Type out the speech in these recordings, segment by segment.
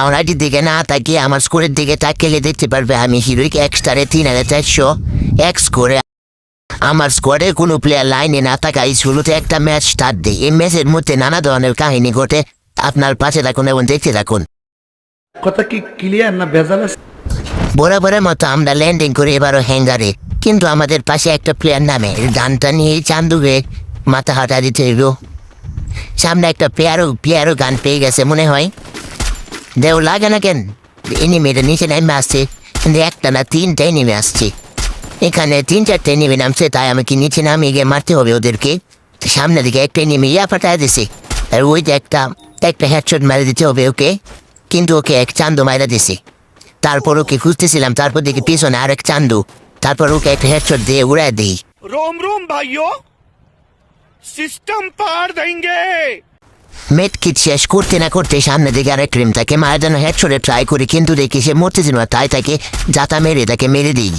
আমার আইডির দিকে না তাকিয়ে আমার স্কোরের দিকে তাকিয়ে দেখতে পারবে আমি হিরোইক এক স্টারে তিন হাজার চারশো এক স্কোরে। আমার স্কোয়াডে কোনো প্লেয়ার লাইনে না থাকায় শুরুতে একটা ম্যাচ স্টার্ট দিই। এই ম্যাচের মধ্যে নানা ধরনের কাহিনী ঘটে। আপনার পাশে থাকুন এবং দেখতে থাকুন। কথা কি ক্লিয়ার না ভেজাল বরাবরের মতো আমরা ল্যান্ডিং করি এবারও হ্যাঙ্গারে কিন্তু আমাদের পাশে একটা প্লেয়ার নামে। গানটা নিয়ে চান্দুকে মাথা হাঁটা দিতে সামনে একটা পেয়ারও পেয়ারও গান পেয়ে গেছে মনে হয়। দেও লাগে না কেন এনিমিটা নিচে নেমে আসছে কিন্তু একটা না তিনটা এনিমি আসছে এখানে তিন চারটে এনিমি নামছে তাই আমাকে নিচে নামিয়ে গিয়ে মারতে হবে ওদেরকে সামনে দিকে একটা এনিমি ইয়া ফাটায় দিছে আর ওইটা একটা একটা হেডশট মারে দিতে হবে ওকে কিন্তু ওকে এক চান্দু মারা দিছে তারপর ওকে খুঁজতেছিলাম তারপর দেখি পিছনে আর এক চান্দু তারপর ওকে একটা হেডশট দিয়ে উড়ায় দিই রোম রোম ভাইও সিস্টেম পার দেঙ্গে মেট কিট শেষ করতে না করতে সামনে দিকে আরেক ক্রিম তাকে মারার জন্য হেডশটে ট্রাই করি কিন্তু দেখি সে মরতেছিল না তাই তাকে জাতা মেরে তাকে মেরে দিই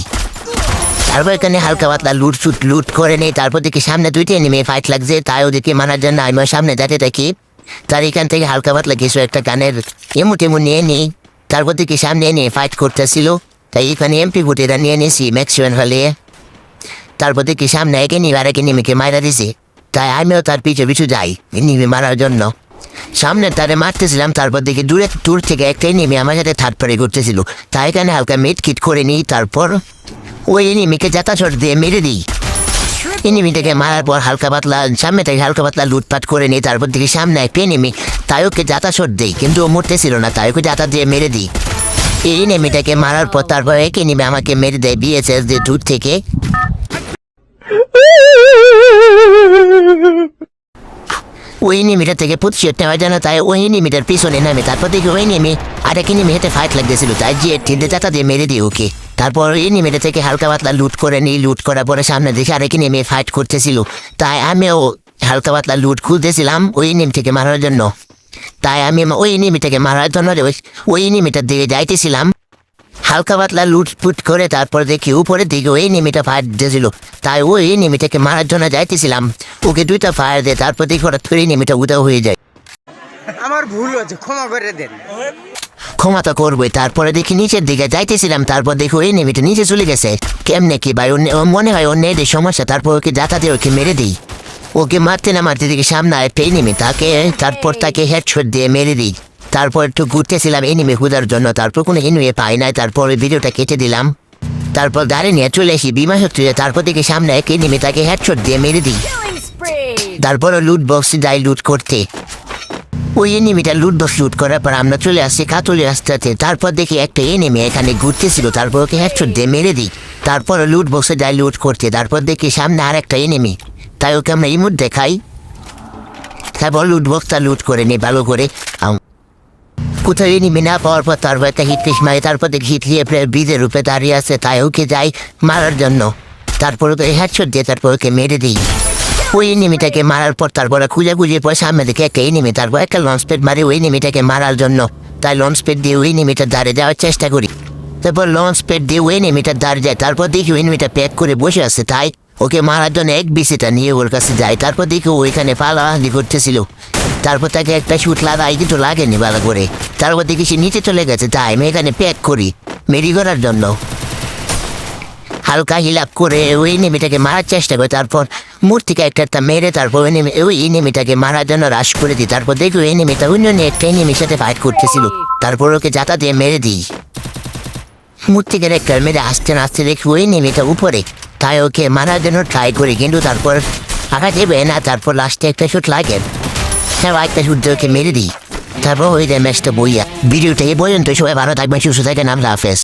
তারপর এখানে হালকা পাতলা লুট সুট লুট করে নেই তারপর দেখি সামনে দুইটা নেমে ফাইট লাগছে তাই ওদেরকে মারার জন্য আমি সামনে দাঁড়িয়ে থাকি তার এখান থেকে হালকা পাতলা কিছু একটা গানের এমু টেমু নিয়ে নিই তারপর দেখি সামনে এনে ফাইট করতেছিল তাই এখানে এমপি ফুটেরা নিয়ে নিয়েছি ম্যাক্সিমাম হলে তারপর দেখি সামনে একে নিয়ে আর একে নেমেকে মারা দিছে তাই আমিও তার পিছু পিছু যাই নেমে মারার জন্য। সামনে তারে মারতেছিলাম, তারপর দেখি দূরে, দূর থেকে একটাই নেমে আমার সাথে থার্ড পারে করতেছিল তাই এখানে হালকা মেট কিট করে নিই, তারপর ওই এনিমিকে যাতা চট দিয়ে মেরে দিই। এনিমিটাকে মারার পর হালকা পাতলা, সামনে থেকে হালকা পাতলা লুটপাট করে নিই, তারপর দেখি সামনে একটা এনিমি তাই ওকে যাতা চট দেই, কিন্তু ও মরতেছিল না, তাই ওকে যাতা দিয়ে মেরে দিই। এই এনিমিটাকে মারার পর তারপর এক এনিমি আমাকে মেরে দেয় বিএসএস দিয়ে দূর থেকে। ওই নিমিটা থেকে প্রতিশোধ নেওয়ার জন্য তাই ওই নিমিটার পিছনে নামে। তারপর দেখি ওই নেমে আরেক নিমে হেঁটে ফাইট লাগতেছিল। তাই যে ঠিনতে চাতা দিয়ে মেরে দিই ওকে। তারপর ওই নিমিটা থেকে হালকা পাতলা লুট করে নিই। লুট করার পরে সামনে দেখি আরেক নেমে ফাইট করতেছিল। তাই আমিও হালকা পাতলা লুট খুঁজতেছিলাম ওই নিম থেকে মারার জন্য। তাই আমি ওই নিমিটাকে মারার জন্য ওই নিমিটার দিকে যাইতেছিলাম। হালকা পাতলা লুটপুট করে তারপর দেখি উপরের দিকে ওই নেমিটা ফায়ার দিয়েছিল তাই ওই নেমিটাকে মারার জন্য যাইতেছিলাম। ওকে দুইটা ফায়ার দিয়ে তারপর দেখি ওরা থ্রি নেমিটা উদাও হয়ে যায়। আমার ভুল হয়েছে ক্ষমা করে দেন। ক্ষমা তো করবোই তারপরে দেখি নিচের দিকে যাইতেছিলাম তারপর দেখি ওই নেমিটা নিচে চলে গেছে। কেমনে কি ভাই মনে হয় ওর নেই সমস্যা তারপর ওকে যাতা দিয়ে ওকে মেরে দিই। ওকে মারতে না মারতে দেখি সামনে আর পেয়ে নেমি তাকে তারপর তাকে হেডশট দিয়ে মেরে দিই। তারপর একটু ঘুরতেছিলাম এনিমে খুঁজার জন্য, তারপর কোনো এনিমে পাই নাই, তারপর ভিডিওটা কেটে দিলাম। তারপর দাঁড়িয়ে নিয়ে চলে আসি বিমা শক্তি তারপর দেখি সামনে এক এনিমে তাকে হেডশট দিয়ে মেরে দিই। তারপর লুট বক্সে যাই লুট করতে। ওই এনিমিটা লুট বক্স লুট করার পর আমরা চলে আসছি কাতলে রাস্তাতে, তারপর দেখি একটা এনিমি এখানে ঘুরতেছিল, তারপর ওকে হেডশট দিয়ে মেরে দিই। তারপর লুট বক্সে যাই লুট করতে, তারপর দেখি সামনে আর একটা এনিমি তাই ওকে আমরা এই ইমুট দেখাই তারপর লুট বক্সটা লুট করে নিই ভালো করে। একটা হিটলিস মারে, তারপর দেখি হিটলিয়ে প্রায় ব্রিজের রূপে দাঁড়িয়ে আছে, তাই ওকে যাই মারার জন্য। তারপর ওকে হেডশট দিয়ে তারপর ওকে মেরে দিই। ওই এনিমিটাকে মারার পর তারপরে খুঁজে খুঁজে পর সামনে দিকে একটা এনিমি তারপর একটা লঞ্চ প্যাড মারি ওই এনিমিটাকে মারার জন্য। তাই লঞ্চ প্যাড দিয়ে ওই এনিমিটার দাঁড়িয়ে যাওয়ার চেষ্টা করি। তারপর লঞ্চ প্যাড দিয়ে ওই এনিমিটার দাঁড়িয়ে যায়, তারপর দেখি ওই এনিমিটা প্যাক করে বসে আছে, তাই ওকে মারার জন্য এক বিসিটা নিয়ে ওর কাছে যায়। তারপর দেখি ওইখানে পালাহালি করতেছিল। তারপর তাকে একটা শুট লাগাই কিন্তু লাগেনি ভালো করে। তারপর দেখি সে নিচে চলে গেছে, তাই আমি এখানে প্যাক করি মেরি করার জন্য। হালকা হিলাপ করে ওই নেমিটাকে মারার চেষ্টা করে, তারপর মূর্তিকে একটা একটা মেরে তারপর ওই নেমে ওই নেমিটাকে মারার জন্য রাশ করে দিই। তারপর দেখি ওই নেমিটা অন্য একটা নেমির সাথে ফাইট করতেছিল। তারপর ওকে যাতা দিয়ে মেরে দিই। মূর্তিকে একটা মেরে আসতে আসতে দেখি ওই নেমিটা উপরে। তাই ওকে মারার জন্য ট্রাই করি, কিন্তু তারপর আঘাত দেবে না, তারপর লাস্টে একটা শুট লাগে। শুট দিয়ে ওকে মেরে দিই তারপর ওই ম্যাচটা বইয়া ভিডিওটা এই পর্যন্ত সবাই ভালো থাকবেন সুস্থ থাকেন আমরা হাফেজ